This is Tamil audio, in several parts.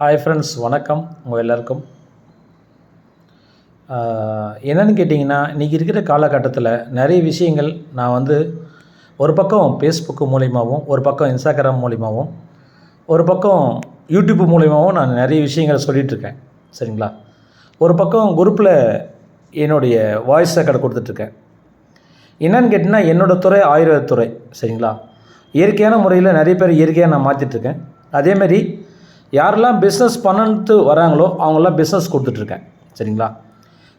ஹாய் ஃப்ரெண்ட்ஸ் வணக்கம். உங்கள் எல்லாருக்கும். என்னென்னு என்னன்னு கேட்டிங்கன்னா இன்றைக்கி இருக்கிற காலகட்டத்தில் நிறைய விஷயங்கள் நான் வந்து ஒரு பக்கம் ஃபேஸ்புக்கு மூலிமாவும் ஒரு பக்கம் இன்ஸ்டாகிராம் மூலிமாவும் ஒரு பக்கம் யூடியூப் மூலிமாவும் நான் நிறைய விஷயங்களை சொல்லிகிட்ருக்கேன் சரிங்களா? ஒரு பக்கம் குரூப்பில் என்னுடைய வாய்ஸ் ரெக்கார்டு கொடுத்துட்ருக்கேன். என்னன்னு கேட்டிங்கன்னா என்னோடய துறை ஆயுர்வேத துறை. சரிங்களா? இயற்கையான முறையில் நிறைய பேர் இயற்கையாக நான் மாற்றிட்டுருக்கேன் அதேமாரி யாரெல்லாம் பிஸ்னஸ் பண்ணணுட்டு வராங்களோ அவங்களாம் பிஸ்னஸ் கொடுத்துட்ருக்கேன். சரிங்களா?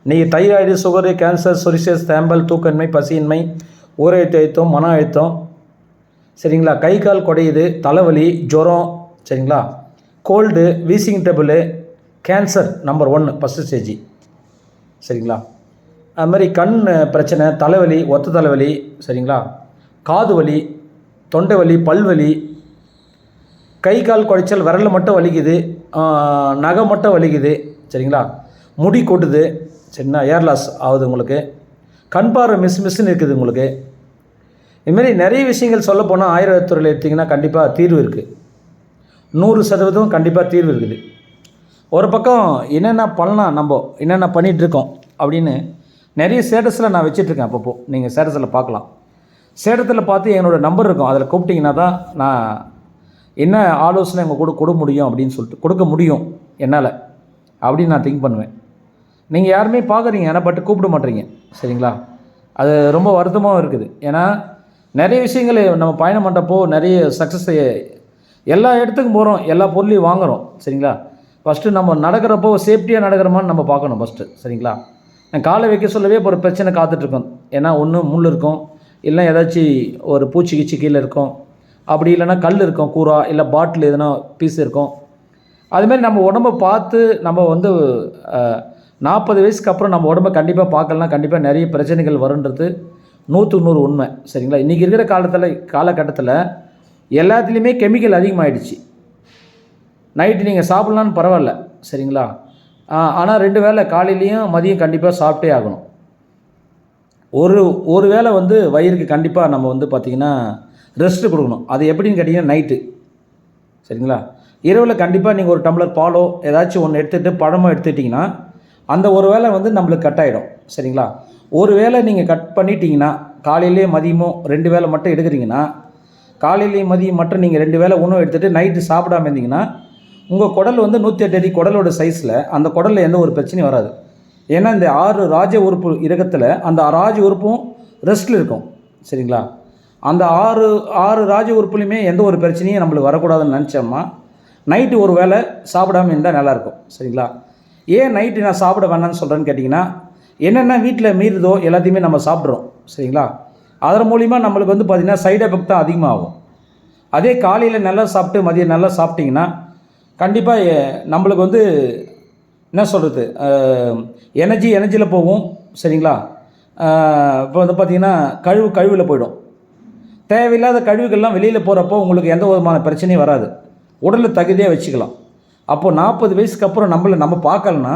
நீங்கள் தைராய்டு சுகரு கேன்சர் சொரிசஸ் தேம்பல் தூக்கின்மை பசியின்மை ஊரழுத்த அழுத்தம் மன அழுத்தம். சரிங்களா? கை கால் குடையுது தலைவலி ஜுரம். சரிங்களா? Cold wheezing double cancer number ஒன்று ஃபஸ்ட்டு ஸ்டேஜி சரிங்களா? அது மாதிரி கண் பிரச்சனை தலைவலி ஒத்த தலைவலி. சரிங்களா? காது வலி தொண்டை வலி பல்வலி கை கால் குடைச்சல் விரல் மட்டும் வலிக்குது நகை மட்டும் வலிக்குது சரிங்களா? முடி கொட்டுது சரிங்களா? ஏர் லாஸ் ஆகுது உங்களுக்கு. கண் பார்வை மிஸ் மிஸ்ன்னு இருக்குது உங்களுக்கு. இதுமாரி நிறைய விஷயங்கள் சொல்ல போனால் ஆயுர்வேதத்துறையில் எடுத்திங்கன்னா கண்டிப்பாக தீர்வு இருக்குது நூறு சதவீதம் கண்டிப்பாக தீர்வு இருக்குது. ஒரு பக்கம் என்னென்ன பண்ணலாம் நம்ம என்னென்ன பண்ணிகிட்ருக்கோம் அப்படின்னு நிறைய ஸ்டேட்டஸில் நான் வச்சிட்ருக்கேன் அப்பப்போ. நீங்கள் ஸ்டேட்டஸில் பார்க்கலாம். ஸ்டேட்டத்தில் பார்த்து என்னோடய நம்பர் இருக்கும். அதில் கூப்பிட்டிங்கன்னா தான் நான் என்ன ஆலோசனை அவங்க கூட கொடுக்க முடியும் அப்படின்னு சொல்லிட்டு கொடுக்க முடியும் என்னால் அப்படின்னு நான் திங்க் பண்ணுவேன். நீங்கள் யாருமே பார்க்குறீங்க ஆனால் பட் கூப்பிட மாட்டீங்க. சரிங்களா? அது ரொம்ப வருத்தமாகவும் இருக்குது. ஏன்னா நிறைய விஷயங்கள் நம்ம பயணம் பண்ணுறப்போ நிறைய சக்ஸஸ் எல்லா இடத்துக்கும் போகிறோம் எல்லா பொருளையும் வாங்குகிறோம் சரிங்களா? ஃபஸ்ட்டு நம்ம நடக்கிறப்போ சேஃப்டியாக நடக்கிறோமான்னு நம்ம பார்க்கணும் ஃபஸ்ட்டு சரிங்களா? நான் காலை வைக்க சொல்லவே இப்போ ஒரு பிரச்சனை காத்துட்ருக்கோம் ஏன்னா ஒன்று முள் இருக்கும் இல்லை ஏதாச்சும் ஒரு பூச்சி கீழே இருக்கும். அப்படி இல்லைன்னா கல் இருக்கும் கூரா இல்லை பாட்டில் எதுனா பீஸ் இருக்கும். அதுமாரி நம்ம உடம்ப பார்த்து நம்ம வந்து நாற்பது வயசுக்கு அப்புறம் நம்ம உடம்ப கண்டிப்பாக பார்க்கலாம் கண்டிப்பாக நிறைய பிரச்சனைகள் வருன்றது நூற்றுக்கு நூறு உண்மை. சரிங்களா? இன்றைக்கி இருக்கிற காலத்தில் காலகட்டத்தில் எல்லாத்துலேயுமே கெமிக்கல் அதிகமாகிடுச்சு நைட்டு நீங்கள் சாப்பிட்லான்னு பரவாயில்ல. சரிங்களா? ஆனால் ரெண்டு வேளை காலையிலையும் மதியம் கண்டிப்பாக சாப்பிட்டே ஆகணும். ஒரு ஒரு வேளை வந்து வயிறுக்கு கண்டிப்பாக நம்ம வந்து பார்த்திங்கன்னா ரெஸ்ட்டு கொடுக்கணும். அது எப்படின்னு கேட்டிங்கன்னா நைட்டு சரிங்களா? இரவில் கண்டிப்பாக நீங்கள் ஒரு டம்ளர் பாலோ ஏதாச்சும் ஒன்று எடுத்துகிட்டு பழமோ எடுத்துட்டிங்கன்னா அந்த ஒரு வேளை வந்து நம்மளுக்கு கட் ஆகிடும் சரிங்களா? ஒரு வேளை நீங்கள் கட் பண்ணிட்டீங்கன்னா காலையிலே மதியமும் ரெண்டு வேளை மட்டும் எடுக்கிறீங்கன்னா காலையிலேயும் மதியம் மட்டும் நீங்கள் ரெண்டு வேளை உணவு எடுத்துகிட்டு நைட்டு சாப்பிடாம இருந்தீங்கன்னா உங்கள் குடல் வந்து நூற்றி எட்டு அடி குடலோட சைஸில் அந்த குடலில் எந்த ஒரு பிரச்சனையும் வராது. ஏன்னா இந்த ஆறு ராஜ உறுப்பு இறக்கத்தில் அந்த ராஜ உறுப்பும் ரெஸ்ட்டில் இருக்கும். சரிங்களா? அந்த ஆறு ஆறு ராஜ உறுப்புலையுமே எந்த ஒரு பிரச்சனையும் நம்மளுக்கு வரக்கூடாதுன்னு நினச்சோம்மா நைட்டு ஒரு வேளை சாப்பிடாம இருந்தால் நல்லாயிருக்கும் சரிங்களா? ஏன் நைட்டு நான் சாப்பிட வேணான்னு சொல்கிறேன்னு கேட்டிங்கன்னா என்னென்ன வீட்டில் மீறுதோ எல்லாத்தையுமே நம்ம சாப்பிட்றோம் சரிங்களா? அதன் மூலிமா நம்மளுக்கு வந்து பார்த்திங்கன்னா சைடு எஃபெக்ட் தான் அதிகமாகும். அதே காலையில் நல்லா சாப்பிட்டு மதியம் நல்லா சாப்பிட்டிங்கன்னா கண்டிப்பாக நம்மளுக்கு வந்து என்ன சொல்கிறது எனர்ஜி எனர்ஜியில் போகும் சரிங்களா? இப்போ வந்து பார்த்திங்கன்னா கழிவு கழிவில் போயிடும். தேவையில்லாத கழிவுகள்லாம் வெளியில் போகிறப்போ உங்களுக்கு எந்த விதமான பிரச்சனையும் வராது. உடலில் தகுதியாக வச்சுக்கலாம். அப்போது நாற்பது வயசுக்கு அப்புறம் நம்மளை நம்ம பார்க்கலன்னா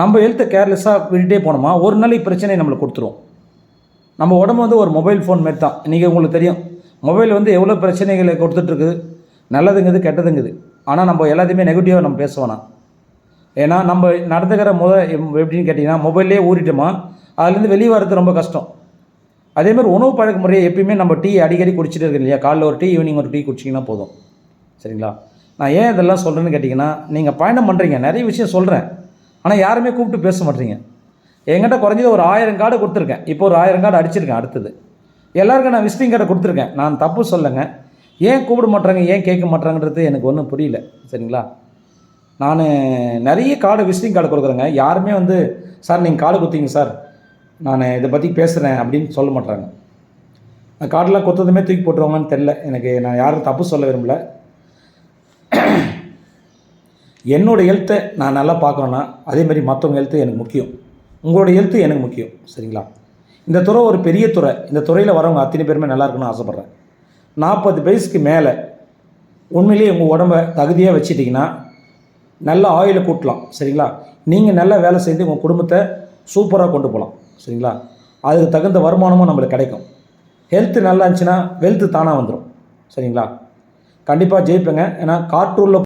நம்ம ஹெல்த்தை கேர்லெஸ்ஸாக விட்டுட்டே போனோமா ஒரு நாளைக்கு பிரச்சனையை நம்மளுக்கு கொடுத்துரும். நம்ம உடம்பு வந்து ஒரு மொபைல் ஃபோன் மாரி தான். இன்றைக்கி உங்களுக்கு தெரியும். மொபைல் வந்து எவ்வளோ பிரச்சனைகளை கொடுத்துட்ருக்குது நல்லதுங்குது கெட்டதுங்குது. ஆனால் நம்ம எல்லாத்தையுமே நெகட்டிவாக நம்ம பேசுவோம்னா ஏன்னா நம்ம நடந்துக்கிற முத எப்படின்னு கேட்டிங்கன்னா மொபைல்லே ஊறிட்டோமா அதுலேருந்து வெளியே வர்றது ரொம்ப கஷ்டம். அதேமாதிரி உணவு பழக்க முறையை எப்பயுமே நம்ம டீ அடிக்கடி குடிச்சிட்டு இருக்கு இல்லையா? காலைல ஒரு டீ ஈவினிங் ஒரு டீ குடிச்சிங்கன்னா போதும். சரிங்களா? நான் ஏன் இதெல்லாம் சொல்கிறேன்னு கேட்டிங்கன்னா நீங்கள் பயணம் பண்ணுறீங்க நிறைய விஷயம் சொல்கிறேன் ஆனால் யாருமே கூப்பிட்டு பேச மாட்டீங்க. என்கிட்ட குறைஞ்சது ஒரு ஆயிரம் கார்டு கொடுத்துருக்கேன். இப்போ ஒரு ஆயிரம் கார்டு அடிச்சிருக்கேன் அடுத்தது. எல்லாருக்கும் நான் விசிட்டிங் கார்டை கொடுத்துருக்கேன். நான் தப்பு சொல்லுங்க. ஏன் கூப்பிட மாட்டாங்க ஏன் கேட்க மாட்டேறாங்கன்றது எனக்கு ஒன்றும் புரியல. சரிங்களா? நான் நிறைய கார்டு விசிட்டிங் கார்டு கொடுக்குறேங்க. யாருமே வந்து சார் நீங்கள் கார்டு கொடுத்தீங்க சார். நான் இதை பற்றி பேசுகிறேன் அப்படின்னு சொல்ல மாட்டாங்க அந்த கார்டெலாம் கொத்ததுமே தூக்கி போட்டுருவாங்கன்னு தெரில எனக்கு நான் யாரும் தப்பு சொல்ல விரும்பல. என்னோட ஹெல்த்தை நான் நல்லா பார்க்கணுன்னா அதேமாரி மற்றவங்க ஹெல்த்து எனக்கு முக்கியம். உங்களோட ஹெல்த்து எனக்கு முக்கியம். சரிங்களா? இந்த துறை ஒரு பெரிய துறை. இந்த துறையில் வரவங்க அத்தனை பேருமே நல்லா இருக்கணும்னு ஆசைப்பட்றேன். நாற்பது வயசுக்கு மேலே உண்மையிலேயே உங்கள் உடம்ப தகுதியாக வச்சிட்டிங்கன்னா நல்ல ஆயிலை கூட்டலாம். சரிங்களா? நீங்கள் நல்லா வேலை செய்து உங்கள் குடும்பத்தை சூப்பராக கொண்டு போகலாம். சரிங்களா? அதுக்கு தகுந்த வருமானமும் நம்மளுக்கு கிடைக்கும். ஹெல்த்து நல்லா இருந்துச்சுன்னா வெல்த்து தானாக வந்துடும் சரிங்களா? கண்டிப்பாக ஜெயிப்பேங்க. ஏன்னா காற்றூரில்